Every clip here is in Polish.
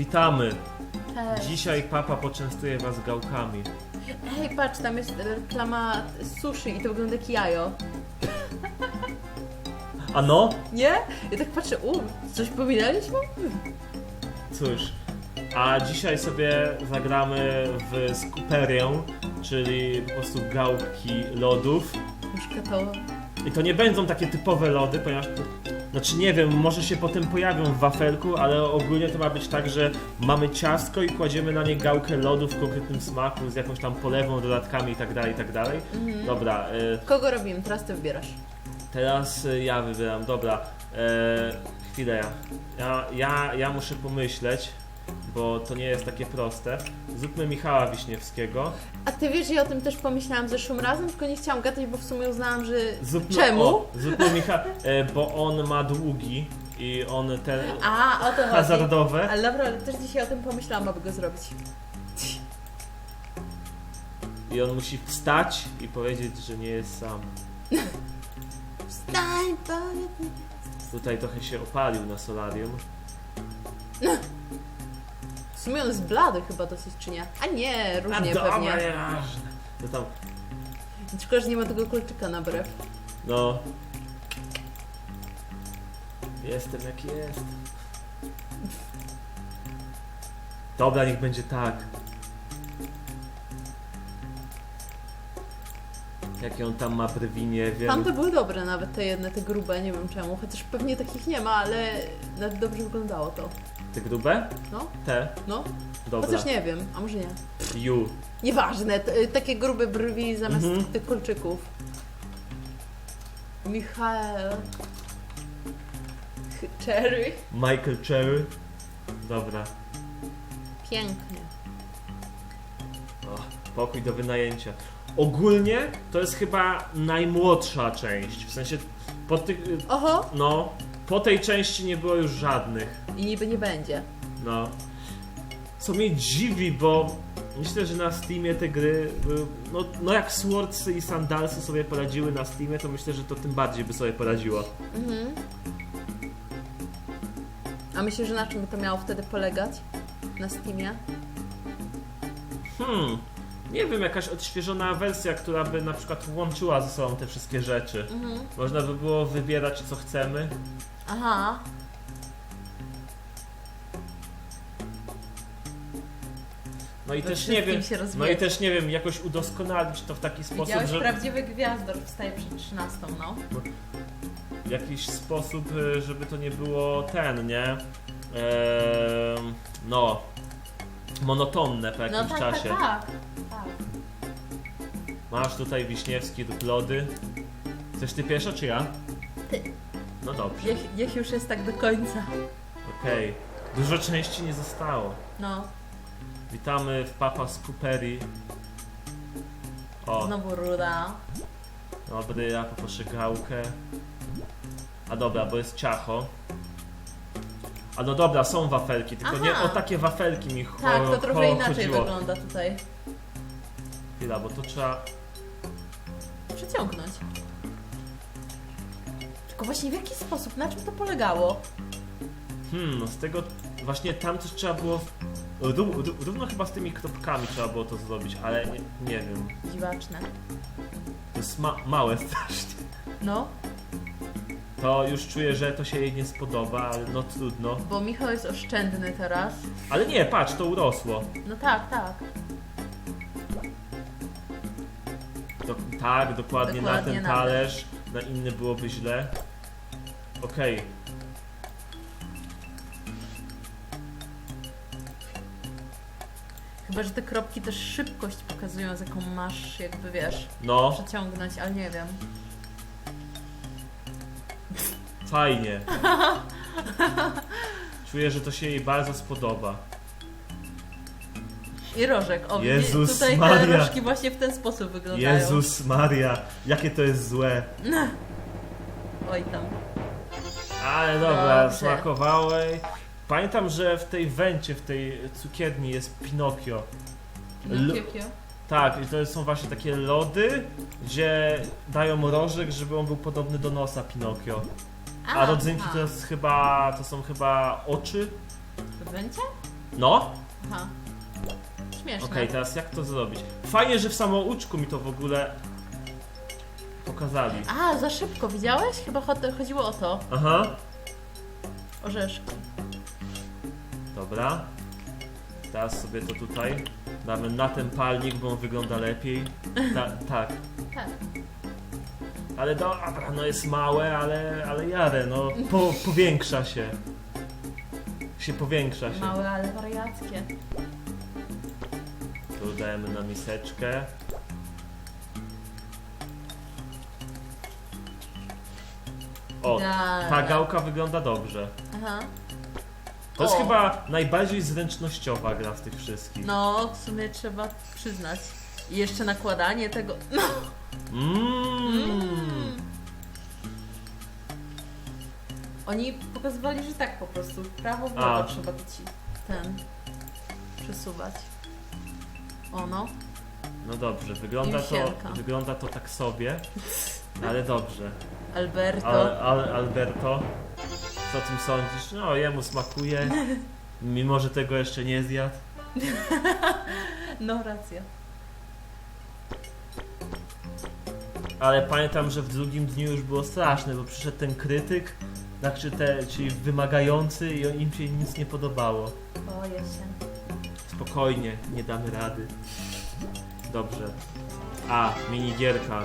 Witamy. Dzisiaj papa poczęstuje was gałkami. Ej, patrz, tam jest reklama sushi i to wygląda jak jajo. A no? Nie? Ja tak patrzę, u, coś pominęliśmy? Cóż. A dzisiaj sobie zagramy w skuperię, czyli po prostu gałki lodów. To... I to nie będą takie typowe lody, ponieważ to, znaczy nie wiem, może się potem pojawią w wafelku, ale ogólnie to ma być tak, że mamy ciastko i kładziemy na nie gałkę lodu w konkretnym smaku z jakąś tam polewą, dodatkami itd. itd. Mhm. Dobra, y, Kogo robimy? Teraz ty wybierasz. Teraz y, ja wybieram, dobra. E, chwilę, ja, ja, ja, ja muszę pomyśleć, bo to nie jest takie proste. Zróbmy Michała Wiśniewskiego. A ty wiesz, ja o tym też pomyślałam zeszłym razem, tylko nie chciałam gadać, bo w sumie uznałam, że... Zróbmy, Czemu? O, zróbmy Michała, e, bo on ma długi i on te A, o to chodzi. hazardowe. Ale dobra, ale też dzisiaj o tym pomyślałam, aby go zrobić. I on musi wstać i powiedzieć, że nie jest sam. Wstań, powiedz mi. Tutaj trochę się opalił na solarium. W sumie on jest blady chyba dosyć, czy nie? A nie, różnie dobra, pewnie. nieważne. No tam, Tylko, że nie ma tego kolczyka na brew. no. Jestem jak jest. Dobra, niech będzie tak. Jakie on tam ma brwi, nie wiem. Tamte były dobre nawet, te jedne, te grube, nie wiem czemu. Chociaż pewnie takich nie ma, ale nawet dobrze wyglądało to. Te grube? No, Te? no. Dobra. Chociaż nie wiem, a może nie. You. Nieważne, t- y, takie grube brwi zamiast Mhm. tych kolczyków. Michael. Ch- Cherry. Michael Cherry. Dobra. Pięknie. O, pokój do wynajęcia. Ogólnie to jest chyba najmłodsza część. W sensie po tych. Oho! No, po tej części nie było już żadnych. I niby nie będzie. No. Co mnie dziwi, bo myślę, że na Steamie te gry. No, no jak Swordsy i Sandalsy sobie poradziły na Steamie, to myślę, że to tym bardziej by sobie poradziło. Mhm. A myślisz, że na czym by to miało wtedy polegać? Na Steamie? Hmm. Nie wiem, jakaś odświeżona wersja, która by na przykład łączyła ze sobą te wszystkie rzeczy. Mhm. Można by było wybierać co chcemy. Aha. No i też nie wiem. się No i też nie wiem, jakoś udoskonalić to w taki sposób, Widziałeś że prawdziwy gwiazdor wstaje przed 13, no. w jakiś sposób, y, żeby to nie było ten, nie? Ehm, no monotonne po jakimś No tak, czasie. tak, tak, tak. Masz tutaj Wiśniewski lub lody. Chcesz ty pierwsza czy ja? Ty. No dobrze, Niech, niech już jest tak do końca. okej. Dużo części nie zostało. No, Witamy w Papa Scooperi. O, znowu ruda. dobry, ja poproszę gałkę. A dobra, bo jest ciacho. A no dobra, są wafelki, tylko nie Aha. o takie wafelki mi cho- Tak, to trochę inaczej chodziło. wygląda tutaj. Chwila, bo to trzeba... Przeciągnąć. Tylko właśnie w jaki sposób, na czym to polegało? Hmm, no z tego... Właśnie tam coś trzeba było... Ró- ró- Równo chyba z tymi kropkami trzeba było to zrobić, ale nie, nie wiem. Dziwaczne. To jest ma małe strasznie. No, To już czuję, że to się jej nie spodoba, ale no trudno. bo Michał jest oszczędny teraz. Ale nie, patrz, to urosło. No tak, tak. Tak, dokładnie, na Dokładnie ten na talerz. Na inny byłoby źle. Okej. Chyba, że te kropki też szybkość pokazują, z jaką masz, jakby wiesz, No, przeciągnąć, ale nie wiem. fajnie. Czuję, że to się jej bardzo spodoba. I rożek. O, Jezus tutaj Maria. te rożki właśnie w ten sposób wyglądają. Jezus Maria, jakie to jest złe. Oj tam. Ale dobra, Dobrze. Pamiętam, że w tej węcie, w tej cukierni jest Pinokio. No, L- kio, kio. Tak, i to są właśnie takie lody, gdzie dają rożek, żeby on był podobny do nosa Pinokio. A rodzynki to jest chyba, to są chyba oczy? Będzie? No, Aha. Śmieszne. okej, teraz jak to zrobić? Fajnie, że w samouczku mi to w ogóle pokazali. A, za szybko, widziałeś? Chyba cho- chodziło o to. Aha, Orzeszki. dobra. Teraz sobie to tutaj damy na ten palnik, bo on wygląda lepiej. Ta, tak. Tak. Ale dobra, no jest małe, ale, ale jadę, no po, powiększa się. Się powiększa się. Małe, ale wariackie. Dajemy na miseczkę. O, ta gałka wygląda dobrze. Aha. To jest O. chyba najbardziej zręcznościowa gra z tych wszystkich. No, w sumie trzeba przyznać. I jeszcze nakładanie tego. No. Mmm. Oni pokazywali, że tak po prostu. w Prawo w A. trzeba ci ten przesuwać. O no. No dobrze, wygląda to, wygląda to tak sobie, ale dobrze. Alberto. Al, Al, Alberto, co o tym sądzisz? No, jemu smakuje, mimo że tego jeszcze nie zjadł. No racja. Ale pamiętam, że w drugim dniu już było straszne, bo przyszedł ten krytyk, znaczy te, czyli wymagający i im się nic nie podobało. Boję się. Spokojnie, nie damy rady. Dobrze. A, minigierka.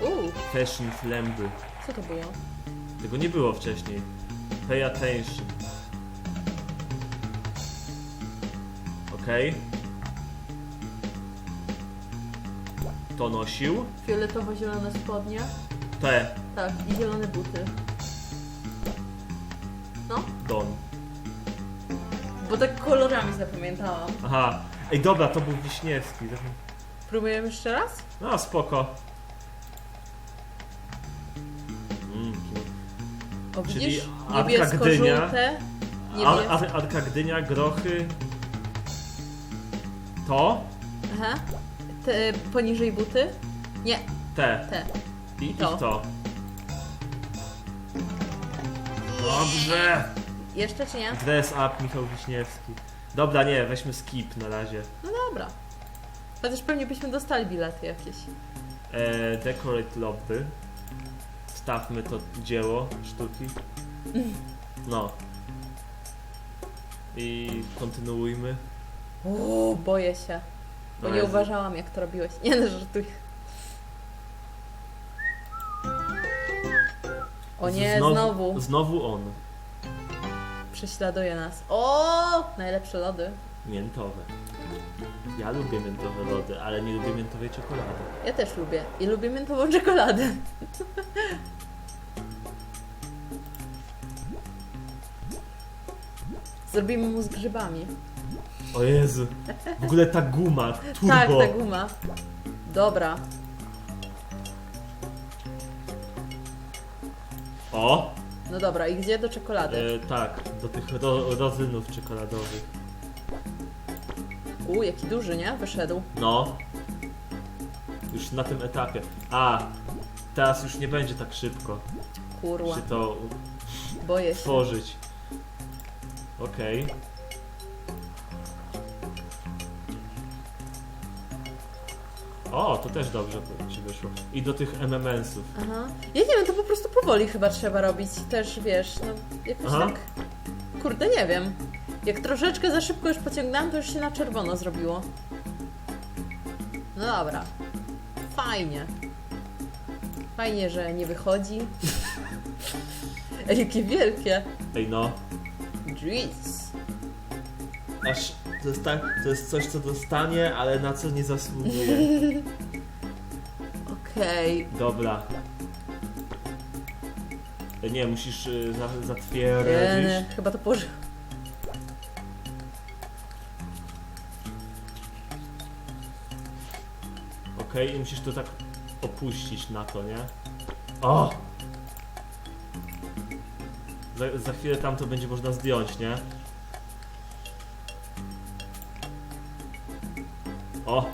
Uuu, Fashion Flamby. co to było? Tego nie było wcześniej. Pay attention. Okej. To nosił. Fioletowo-zielone spodnie. Te. Tak, i zielone buty. No, Don. Bo tak kolorami zapamiętałam. Aha. Ej, dobra, to był Wiśniewski. Próbujemy jeszcze raz? No, spoko. Mm, O, Czyli widzisz? Arka Gdynia. Niebiesko-żółte. Ar, Niebies... ar, Arka Gdynia, grochy. To. Aha. Te poniżej buty? Nie, Te. te. I, i To. to. Dobrze. Jeszcze czy nie? Dress up Michał Wiśniewski. Dobra, nie, weźmy skip na razie. No dobra. Chociaż pewnie byśmy dostali bilety jakieś. E, decorate lobby. Stawmy to dzieło sztuki. No. I kontynuujmy. Uuu, boję się. Bo No nie uważałam jak to robiłeś. Nie no, żartuję. O nie, znowu. Znowu on. Prześladuje nas. O, najlepsze lody. Miętowe. Ja lubię miętowe lody, ale nie lubię miętowej czekolady. Ja też lubię. I lubię miętową czekoladę. Zrobimy mu z grzybami. O Jezu. W ogóle ta guma, turbo. Tak, ta guma. Dobra. O! No dobra, i gdzie do czekolady? E, tak, do tych ro, rodzynów czekoladowych. U, jaki duży, nie? Wyszedł. No. Już na tym etapie. A, teraz już nie będzie tak szybko Kurwa, się to boję się. tworzyć. Okej. O, to też dobrze ci wyszło. I do tych MMS-ów. Aha. Ja nie wiem, to po prostu powoli chyba trzeba robić. Też wiesz, no jakoś Aha. tak. Kurde, nie wiem. Jak troszeczkę za szybko już pociągnęłam, to już się na czerwono zrobiło. No dobra. Fajnie. Fajnie, że nie wychodzi. Ej, jakie wielkie. Ej no. Jeez. Aż to jest, tak, to jest coś, co dostanie, ale na co nie zasługuje. Okej. Dobra. E, Nie, musisz y, za, Okay. zatwierdzić. Chyba to położy. Okej, i musisz to tak opuścić na to, nie? O! Za, za chwilę tam to będzie można zdjąć, nie? O!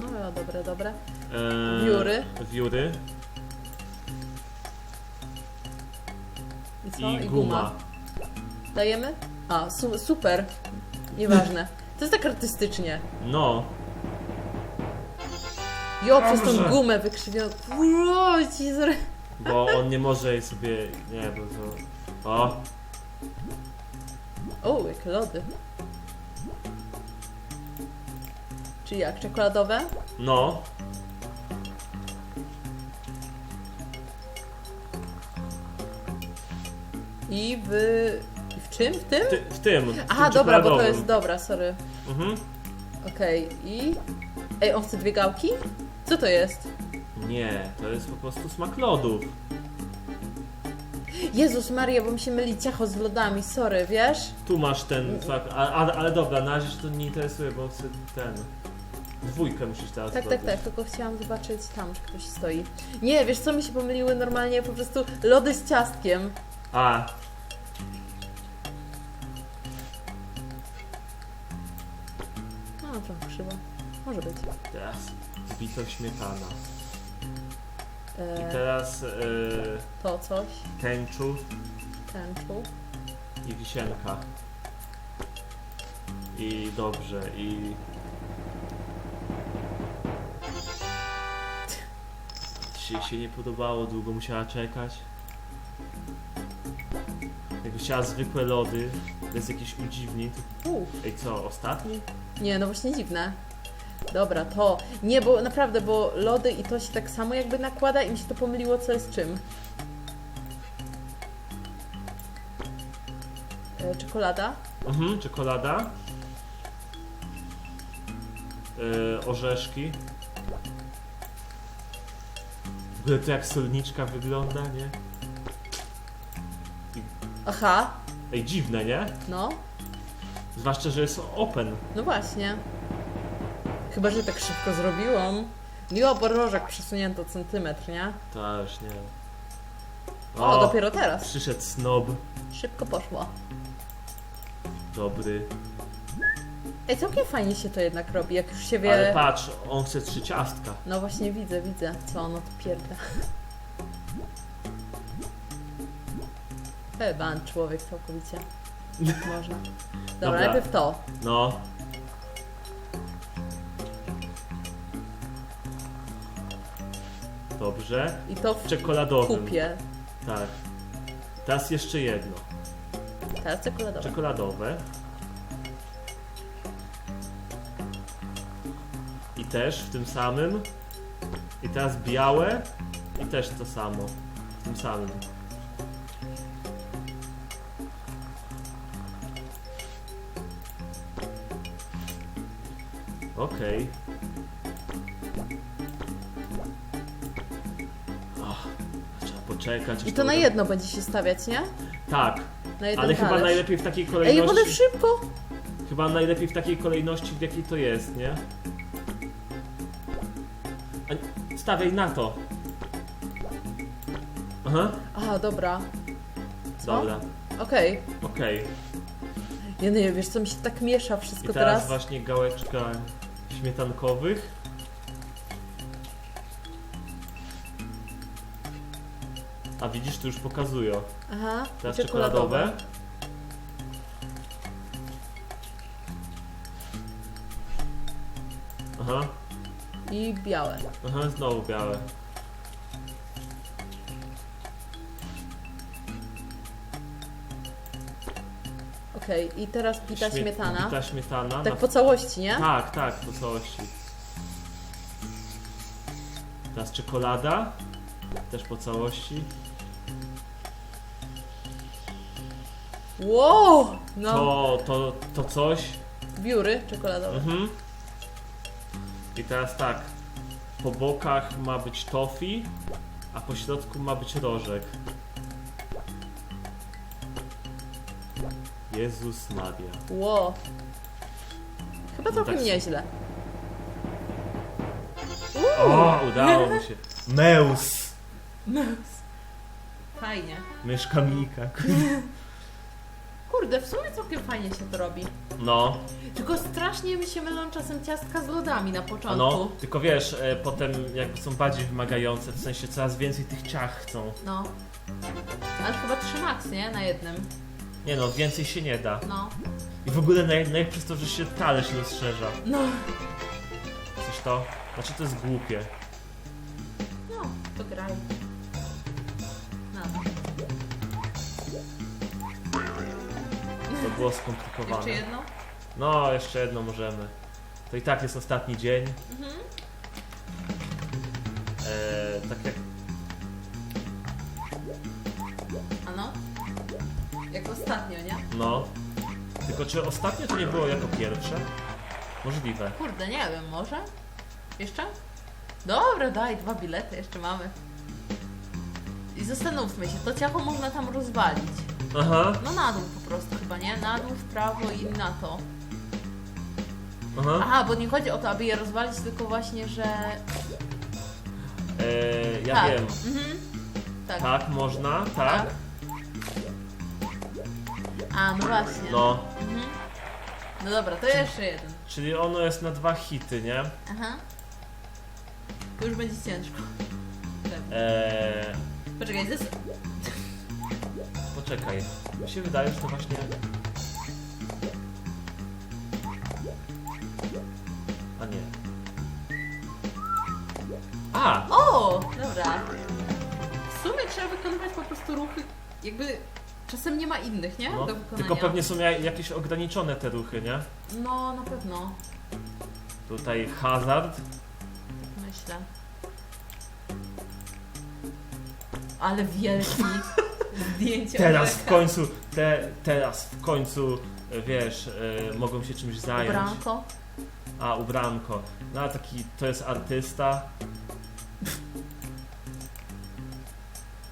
No dobre, dobre. Eee, Wióry. Wióry I co? i guma. Dajemy? A, su super. Nieważne. To jest tak artystycznie. No, Jo, przez Dobrze. tą gumę wykrzywioną. Bo on nie może jej sobie... Nie, bo to... O, O, jakie lody. Czy jak? Czekoladowe? no. I w... i w czym? W tym? Ty, w tym. w Aha, tym dobra, bo to czekoladowym. jest dobra, sorry. Mhm. Okej, i... Ej, on chce dwie gałki? Co to jest? Nie, to jest po prostu smak lodów. Jezus Maria, bo mi się myli ciacho z lodami, sorry, wiesz? Tu masz ten smak, a, a, ale dobra, na razie się to nie interesuje, bo chcę ten... Dwójkę musisz teraz Tak, tak, zrobić. tak, tylko chciałam zobaczyć tam, czy ktoś stoi. Nie, wiesz co, mi się pomyliły normalnie po prostu lody z ciastkiem. A, No, trochę krzywo. Może być. teraz zbito śmietana. I E, teraz e, to coś, tęczu tęczu. i wisienka. I dobrze, i... Dzisiaj się nie podobało, długo musiała czekać. Jakby chciała zwykłe lody, bez jakichś udziwnień, to... U, Ej, co, ostatni? nie, no właśnie dziwne. Dobra, to. Nie, bo naprawdę, bo lody i to się tak samo jakby nakłada i mi się to pomyliło, co jest czym. E, czekolada. Mhm, czekolada. Yy, orzeszki. W ogóle to jak solniczka wygląda, nie? Aha, Ej, dziwne, nie? no. Zwłaszcza, że jest open. No właśnie. Chyba, że tak szybko zrobiłam. Jo, bo rożek przesunięto centymetr, nie? To już nie. O, dopiero teraz. Przyszedł snob. Szybko poszło. Dobry. Ej, całkiem fajnie się to jednak robi, jak już się wie... Ale patrz, on chce trzy ciastka. No właśnie widzę, widzę, co ono tu pierda. Chyba człowiek całkowicie. Można. Dobra, Dobra. najpierw to. No. Dobrze. I to w Czekoladowym. kupie. Tak. Teraz jeszcze jedno. Teraz czekoladowe. Czekoladowe. Też w tym samym. I teraz białe. I też to samo. W tym samym. Okej. Och, Trzeba poczekać. aż I to na jedno będzie się stawiać, nie? Tak, Na jeden ale chyba talerz. najlepiej w takiej Ej, kolejności. one szybko! Chyba najlepiej w takiej kolejności, w jakiej to jest, nie? Stawiaj na to. Aha, Aha, dobra. Co? dobra, Okej. okej. Ja nie wiesz, co mi się tak miesza I wszystko teraz teraz. właśnie gałeczka śmietankowych. A widzisz, tu już pokazują. Aha, Teraz czekoladowe. I białe. aha, znowu białe. Okej, i teraz bita Śmie- śmietana. Bita śmietana. Tak po całości, nie? Tak, tak, po całości. Teraz czekolada. Też po całości. Wow! No, To, to, to coś. biury czekoladowe. Mhm. I teraz tak. Po bokach ma być tofi, a po środku ma być rożek. Jezus Maria. Wow. Chyba No całkiem tak- nieźle. O, udało mi się. Meus. Fajnie. Myszka Mika. Kurde, w sumie całkiem fajnie się to robi. No, Tylko strasznie mi się mylą czasem ciastka z lodami na początku. no, tylko wiesz, e, potem jakby są bardziej wymagające, w sensie coraz więcej tych ciach chcą. No. Ale chyba trzy max, nie? Na jednym. Nie no, więcej się nie da. No, I w ogóle naj, najlepsze jest to, że się talerz rozszerza. no, Coś to? Znaczy to jest głupie. no, to graj. Było jeszcze skomplikowane. jedno? No, jeszcze jedno możemy. To i tak jest ostatni dzień. Mhm. Eee, tak jak Ano? Jak ostatnio, nie? No. Tylko czy ostatnio to nie było jako pierwsze? Możliwe. Kurde, nie wiem, może? Jeszcze? Dobra, daj, dwa bilety jeszcze mamy. I zastanówmy się, to ciacho można tam rozwalić. Aha, No na dół po prostu chyba, nie? Na dół, w prawo i na to. aha. Aha, bo nie chodzi o to, aby je rozwalić, tylko właśnie, że... Eee, ja tak. wiem. Mhm. Tak. Tak, można, tak. A, no właśnie. No. Mhm. No dobra, to jeszcze jeden. Czyli ono jest na dwa hity, nie? Aha. To już będzie ciężko. Eee, Poczekaj, zes... poczekaj. Mi się wydaje, że to właśnie... A nie. A! O! Dobra. W sumie trzeba wykonywać po prostu ruchy, jakby... Czasem nie ma innych, nie? No, Do wykonania. tylko pewnie są ja- jakieś ograniczone te ruchy, nie? No, na pewno. Tutaj hazard. Myślę. Ale wielki. Zdjęcie Teraz w końcu, te, teraz w końcu, e, wiesz, e, mogą się czymś zająć. Ubranko. A, ubranko. No a taki, to jest artysta.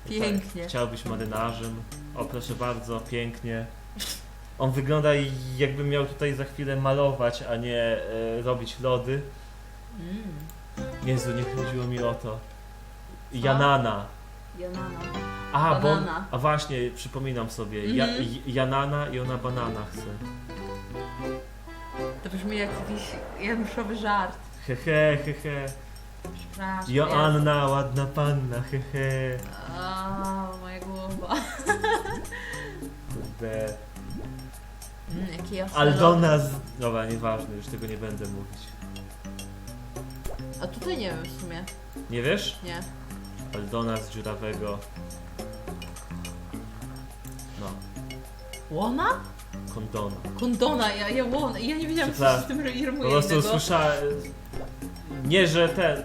Pięknie. Tak, chciałbyś marynarzem. O, proszę bardzo, pięknie. On wygląda jakby miał tutaj za chwilę malować, a nie e, robić lody. Mm. Jezu, nie chodziło mi o to. Janana. Janana. A, bo a właśnie, przypominam sobie. Ja, Mhm. Janana i ona banana chce. To brzmi jak jakiś januszowy żart. He he, he he. Przepraszam. Joanna, ładna panna, he he. A, moja głowa. Kurde. Mm, jaki jasny Aldona z... Dobra, nieważne, już tego nie będę mówić. A tutaj nie wiem w sumie. Nie wiesz? Nie. Aldona z dziurawego. Łona? kondona. Kondona, ja, ja łona. Ja nie wiedziałam, co się z tym Po rymuje prostu innego. słyszałem... Nie, że ten...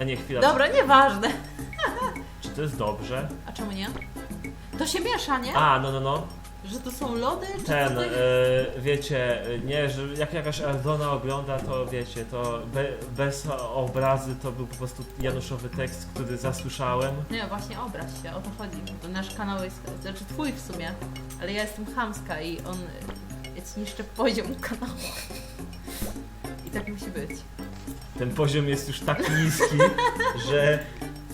A nie, chwila. Dobra, nieważne. Czy to jest dobrze? A czemu nie? To się miesza, nie? A, no, no, no. Że to są lody? Czy Ten, co to e, jest? wiecie, e, nie, że jak jakaś Aldona ogląda, to wiecie, to be, bez obrazy to był po prostu Januszowy tekst, który zasłyszałem. Nie, właśnie obraź się, o to chodzi. To nasz kanał jest, znaczy twój w sumie, ale ja jestem chamska i on jest niszczy poziom kanału. I tak musi być. Ten poziom jest już tak niski, że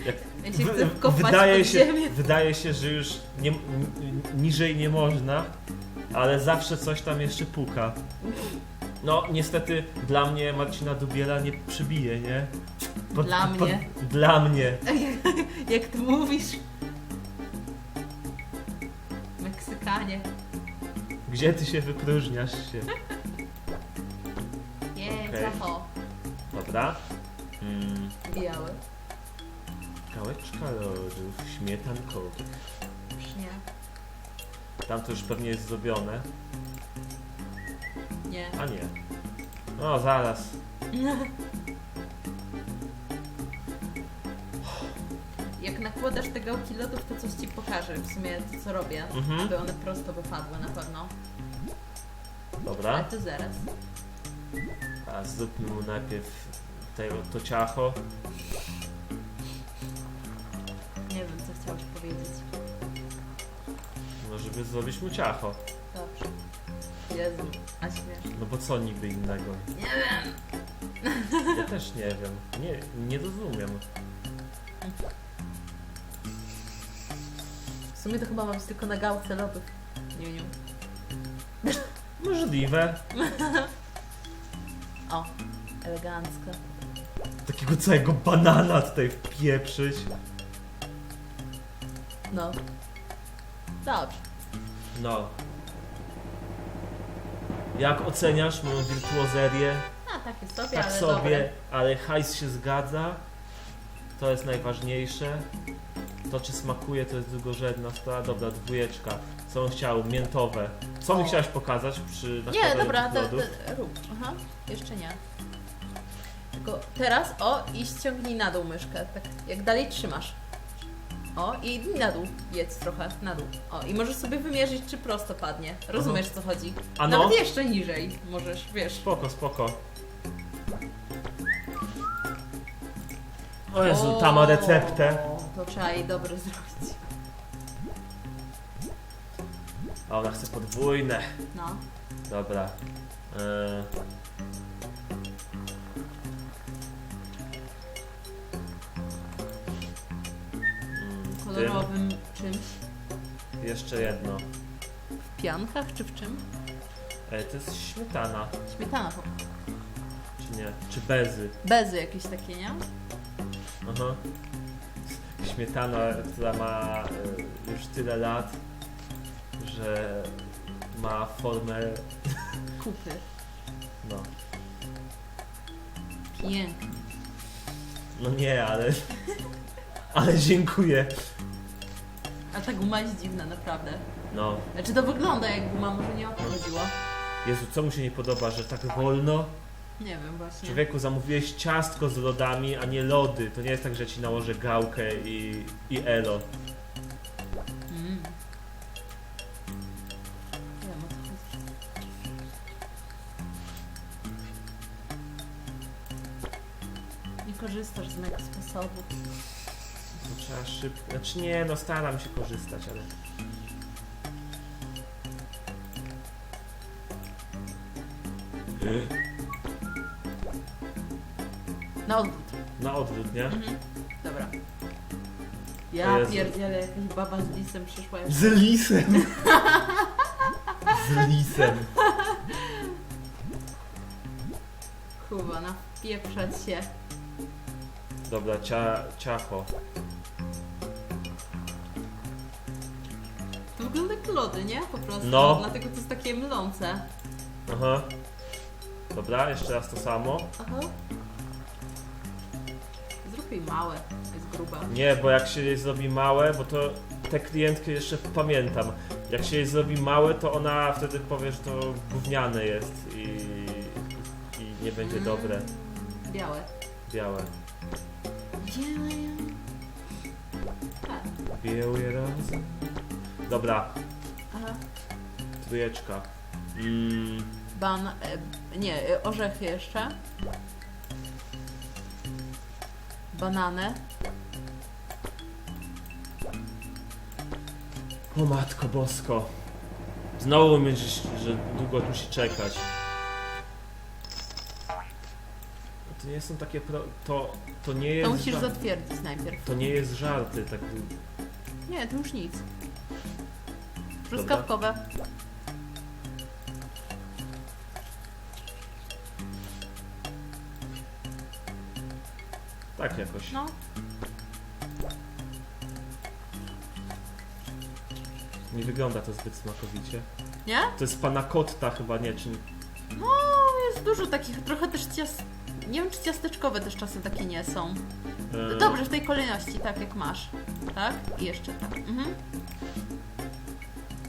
jak Ja się w- chcę wkopać wydaje, pod się, ziemię. wydaje się, że już nie, n- niżej nie można, ale zawsze coś tam jeszcze puka. No, niestety dla mnie Marcina Dubiela nie przybije, nie? Dla mnie. dla mnie. Jak ty mówisz? Meksykanie. Gdzie ty się wypróżniasz się? Nie, Okej. zacho. Dobra. Mm, Biały. Gałeczka lodów, śmietankowych. Psznie. Tam to już pewnie jest zrobione. Nie. A nie. No, zaraz. Jak nakładasz te gałki lodów, to coś ci pokażę. W sumie to, co robię. Mhm. Aby one prosto wypadły na pewno. Ale Dobra. to zaraz. A zróbmy mu najpierw tego, to ciacho. Żeby zrobić mu ciacho. Dobrze. Jezu, a śmiesz. No bo co niby innego? Nie wiem. Ja też nie wiem. Nie, nie rozumiem. W sumie to chyba mam tylko na gałce lodów. Nie wiem. Możliwe. O, elegancko. Takiego całego banana tutaj wpieprzyć. No. Dobrze. No. Jak oceniasz moją wirtuozerię? A takie sobie, Tak ale sobie, dobre. ale hajs się zgadza. To jest najważniejsze. To czy smakuje to jest drugorzędna sprawa. Dobra, dwójeczka. Co on chciał? Miętowe. Co mi O. chciałaś pokazać przy Nie, nakładaniu dobra, tych lodów? te, rób. Aha, jeszcze nie. Tylko teraz, o, i ściągnij na dół myszkę, tak jak dalej trzymasz. O, i na dół jedz trochę, na dół. O, i możesz sobie wymierzyć, czy prosto padnie. Rozumiesz, co chodzi? A no? Nawet jeszcze niżej możesz, wiesz. Spoko, spoko. O Jezu, ta ma receptę. To trzeba jej dobre zrobić. A ona chce podwójne. No. Dobra. Eee. Tym. Kolorowym czymś. Jeszcze jedno. W piankach, czy w czym? E, to jest śmietana, Śmietana. czy nie? Czy bezy? Bezy jakieś takie, nie? Aha. Śmietana, która ma e, już tyle lat, że ma formę, Kupy. no, Piękne. no nie, ale, ale dziękuję. A ta guma jest dziwna, naprawdę. No, Znaczy to wygląda jak guma, może nie o to chodziło. Jezu, co mu się nie podoba, że tak wolno? Nie wiem właśnie. Człowieku, zamówiłeś ciastko z lodami, a nie lody. To nie jest tak, że ci nałożę gałkę i, i elo. To trzeba szybko. Znaczy nie, no staram się korzystać, ale. Na odwrót. Na odwrót, nie? Mhm. Dobra. O Ja Jezu. pierdzielę, jakaś baba z lisem przyszła. Z lisem! Z lisem. Kurwa, napieprzać się. Dobra, cia, ciacho. Wygląda jak lody, nie? Po prostu. No. Dlatego to jest takie mylące. Aha. Dobra, jeszcze raz to samo. Aha. Zrób jej małe, jest gruba. Nie, bo jak się jej zrobi małe, bo to tę klientkę jeszcze pamiętam. Jak się jej zrobi małe, to ona wtedy powie, że to gówniane jest i, i nie będzie dobre. Mm, Białe. Białe. Białe. Tak. Białe razem. Dobra, Aha. trójeczka. Mm, Ban... E, nie, e, orzechy jeszcze. Banany. o matko bosko. Znowu myślisz, że długo musi czekać. To nie są takie pro... To, to nie jest... To musisz ża- zatwierdzić najpierw. To nie jest żarty, tak... Nie, to już nic. Truskawkowe. Tak jakoś. No. Nie wygląda to zbyt smakowicie. Nie? To jest pana kotta chyba, nie? Czy... No, jest dużo takich, trochę też ciast... Nie wiem, czy ciasteczkowe też czasem takie nie są. E, Dobrze, w tej kolejności, tak jak masz. Tak? I jeszcze tak. Mhm.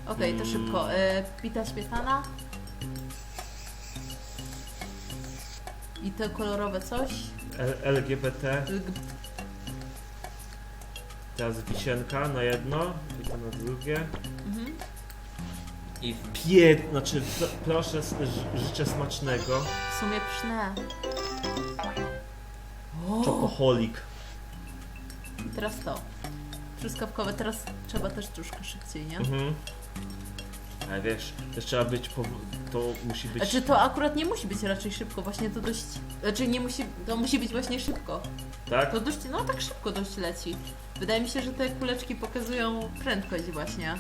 Okej, to szybko. E, pita śmietana. I to kolorowe coś. L- LGBT, Lg- teraz wisienka na jedno, i to na drugie. Mhm. I pie... Znaczy, pro, proszę, s- ż- życzę smacznego. W sumie psznę. O. I teraz to. Truskawkowe, teraz trzeba też troszkę szybciej, nie? Mhm. Ale wiesz, też trzeba być, to musi być... Znaczy to akurat nie musi być raczej szybko, właśnie to dość... Znaczy nie musi... To musi być właśnie szybko. Tak? To dość, no tak szybko dość leci. Wydaje mi się, że te kuleczki pokazują prędkość właśnie.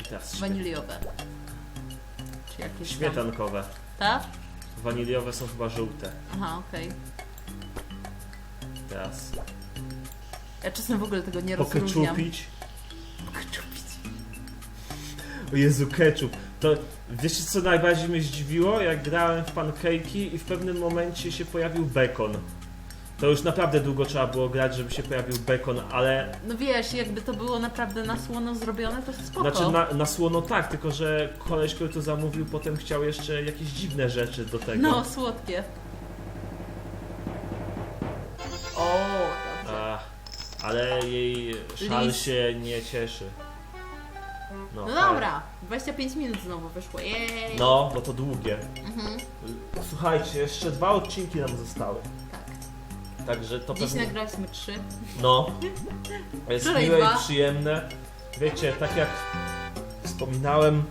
I teraz śmie- Waniliowe. Czy jakieś tam. śmietankowe. Tak? Waniliowe są chyba żółte. Aha, okej. Teraz Ja czasem w ogóle tego nie rozróżniam. pokeczupić. Pokeczupić. O Jezu, ketchup. To wiecie co najbardziej mnie zdziwiło? Jak grałem w pancake'i i w pewnym momencie się pojawił bekon. To już naprawdę długo trzeba było grać, żeby się pojawił bekon, ale No wiesz, jakby to było naprawdę na słono zrobione, to spoko. znaczy na, na słono tak, tylko że koleś, który to zamówił, potem chciał jeszcze jakieś dziwne rzeczy do tego. No, słodkie. Ale jej szal Lis. się nie cieszy. No fajnie. dobra, 25 minut znowu wyszło. Jej. No, bo to długie. Mhm, Słuchajcie, jeszcze dwa odcinki nam zostały. tak. Także to Dziś pewnie... nagraliśmy trzy. No. Jest Wczoraj miłe dwa. i przyjemne. Wiecie, tak jak wspominałem,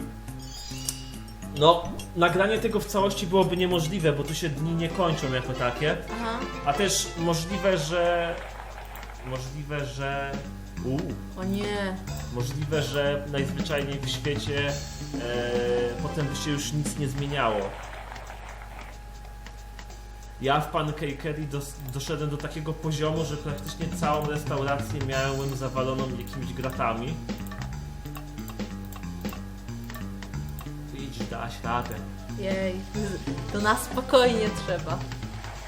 no, nagranie tego w całości byłoby niemożliwe, bo tu się dni nie kończą jako takie. Aha. A też możliwe, że... Możliwe, że... Uuu. O nie. Możliwe, że najzwyczajniej w świecie e, potem by się już nic nie zmieniało. Ja w Pancakery dos, doszedłem do takiego poziomu, że praktycznie całą restaurację miałem zawaloną jakimiś gratami. Idź, daś radę. Jej. To na spokojnie trzeba.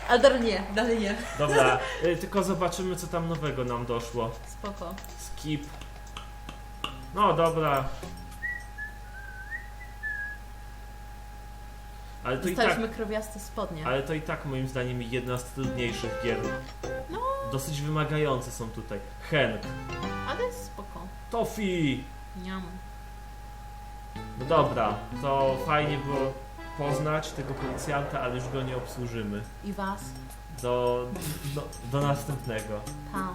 Ale nie, dalej nie. Dobra, e, tylko zobaczymy co tam nowego nam doszło. Spoko. Skip. No dobra. Ale to i tak, Dostaliśmy krowiaste spodnie. ale to i tak moim zdaniem jedna z trudniejszych gier. No. Dosyć wymagające są tutaj. Henk. Ale jest spoko. Tofi. Niam. No dobra, to fajnie było poznać tego policjanta, ale już go nie obsłużymy. I was. Do, do, do następnego. Ta.